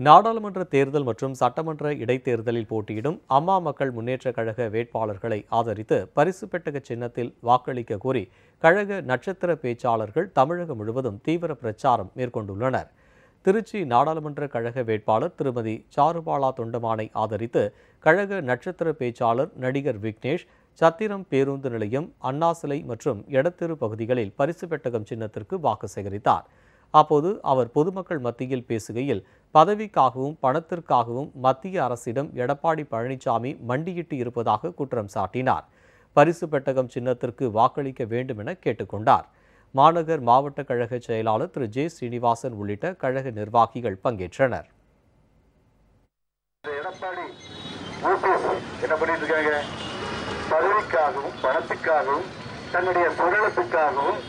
நாடாளுமன்ற தேர்தல் மற்றும் சட்டமன்ற இடைத்தேர்தலில் போட்டியிடும் அம்மா மக்கள் முன்னேற்றக் கழக வேட்பாளர்களை ஆதரித்து பரிசு பெட்டக சின்னத்தில் வாக்களிக்க கோரி கழக நட்சத்திர பேச்சாளர்கள் தமிழகம் முழுவதும் தீவிர பிரச்சாரம் மேற்கொண்டுள்ளனர். திருச்சி நாடாளுமன்ற கழக வேட்பாளர் திருமதி சாருபாலா தொண்டமானை ஆதரித்து கழக நட்சத்திர பேச்சாளர் நடிகர் விக்னேஷ் சத்திரம் பேருந்து நிலையம் அண்ணா சிலை மற்றும் எடத்திரு பகுதிகளில் பரிசு பெட்டகம் சின்னத்திற்கு வாக்கு சேகரித்தார். அப்போது அவர் பொதுமக்கள் மத்தியில் பேசுகையில் பதவிக்காகவும் பணத்திற்காகவும் மத்திய அரசிடம் எடப்பாடி பழனிசாமி மண்டியிட்டு இருப்பதாக குற்றம் சாட்டினார். பரிசு பெட்டகம் சின்னத்திற்கு வாக்களிக்க வேண்டும் என கேட்டுக்கொண்டார். மாநகர் மாவட்ட கழக செயலாளர் திரு. ஜே. ஸ்ரீனிவாசன் உள்ளிட்ட கழக நிர்வாகிகள் பங்கேற்றனர். பதவிக்காகவும் பணத்துக்காகவும் தன்னுடைய சுழலத்துக்காகவும்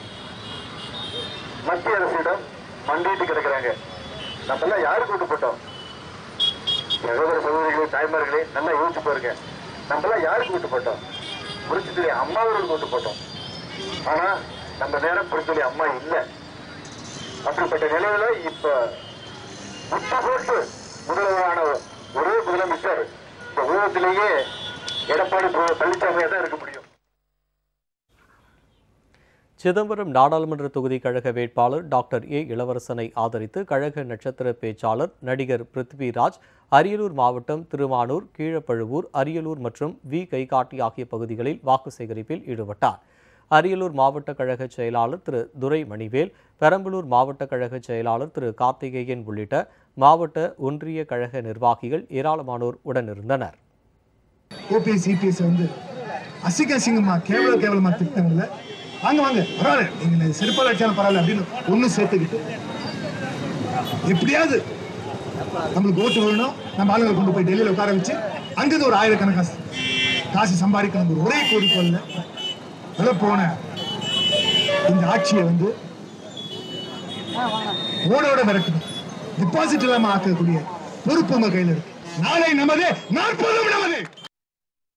மத்திய அரசிடம் மண்டிட்டு கிடக்குறாங்க. நம்ம எல்லாம் யாருக்கு ஓட்டு போட்டோம்? சகோதர சகோதரிகளே தாய்மார்களே நல்லா யோசிச்சு பாருங்க. நம்ம எல்லாம் யாருக்கு ஓட்டு போட்டோம் புரிச்சுத்துறை அம்மாவர்களுக்கு ஓட்டு போட்டோம். ஆனா நம்ம நேரம் புரிச்சுத்துறை அம்மா இல்லை. அப்படிப்பட்ட நிலையில இப்ப முட்டை போட்டு முதல்வரான ஒரே முதலமைச்சர் இந்த உலகத்திலேயே எடப்பாடி பழனிசாமியா தான் இருக்க முடியும். சிதம்பரம் நாடாளுமன்ற தொகுதி கழக வேட்பாளர் டாக்டர் ஏ இளவரசனை ஆதரித்து கழக நட்சத்திர பேச்சாளர் நடிகர் பிருத்விராஜ் அரியலூர் மாவட்டம் திருமானூர் கீழப்பழுவூர் அரியலூர் மற்றும் வி கைகாட்டி ஆகிய பகுதிகளில் வாக்கு சேகரிப்பில் ஈடுபட்டார். அரியலூர் மாவட்ட கழக செயலாளர் திரு துரை மணிவேல் பெரம்பலூர் மாவட்ட கழக செயலாளர் திரு கார்த்திகேயன் உள்ளிட்ட மாவட்ட ஒன்றிய கழக நிர்வாகிகள் ஏராளமானோர் உடனிருந்தனர். ஓபிஎஸ் வந்து அசிங்க அசிங்கமா கேவல கேவலமா திட்டங்கள்ல வாங்க வாங்க. பரவாயில்ல. நீங்க செருப்பால் அடிச்சாலும் பரவாயில்ல அப்படின்னு ஒன்றும் சேர்த்துக்கிட்டு. எப்படியாவது நம்மளுக்கு ஓட்டு வேணும் நம்ம ஆளுங்களை கொண்டு போய் டெல்லியில் உட்கார வச்சு அங்கிருந்து ஒரு ஆயிரக்கணக்காசு காசு சம்பாதிக்கணும். ஒரு ஒரே கோரிக்கோல்ல சொல்ல போன இந்த ஆட்சியை வந்து ஓடோட விரட்டணும் டிபாசிட் இல்லாம ஆக்கக்கூடிய பொறுப்பு உங்க கையில இருக்கு. நாளை நமது நாற்பதும் நமது.